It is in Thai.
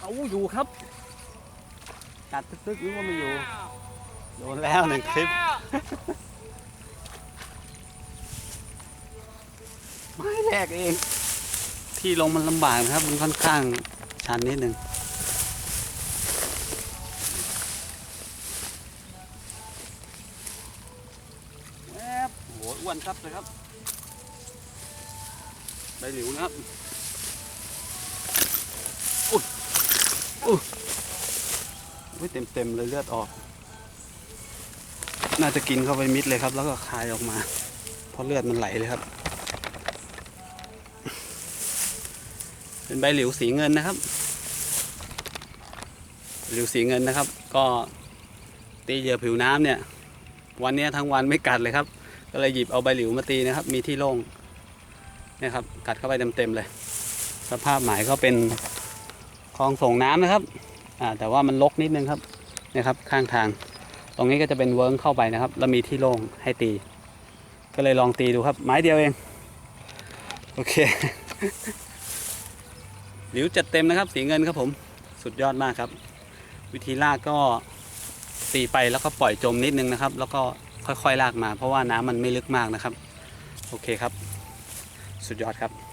เอาอยู่ครับกัดตึกๆนึกว่าไม่อยู่ โดนแล้วหนึ่งคลิป ไม่แรกเอง ที่ลงมันลำบากนะครับ มันค่อนข้างชันนิดหนึ่งแวบโหอ้วนครับเลยครับใบหลิวนะครับ อุ้ยอุ้ยเต็มเต็มๆเลยเลือดออก น่าจะกินเข้าไปมิดเลยครับ แล้วก็คายออกมา เพราะเลือดมันไหลเลยครับ เป็นใบหลิวสีเงินนะครับ หลิวสีเงินนะครับ ก็ตีเหยื่อผิวน้ำเนี่ย วันนี้ทั้งวันไม่กัดเลยครับ ก็เลยหยิบเอาใบหลิวมาตีนะครับ มีที่โล่งนี่ครับ กัดเข้าไปเต็มๆเลย สภาพหมายก็เป็น คลองส่งน้ำนะครับอ่าแต่ว่ามันลกนิดนึงครับนะครับข้างทาง ตรงนี้ก็จะเป็นเวิร์งเข้าไปนะครับ แล้วมีที่โล่งให้ตี ก็เลยลองตีดูครับ ไม้เดียวเอง โอเคหลิวจัดเต็มนะครับ สีเงินครับผมสุดยอดมากครับ วิธีลากก็ตีไปแล้วก็ปล่อยจมนิดนึงนะครับ แล้วก็ค่อยๆลากมา เพราะว่าน้ำมันไม่ลึกมากนะครับ โอเคครับ สุดยอดครับ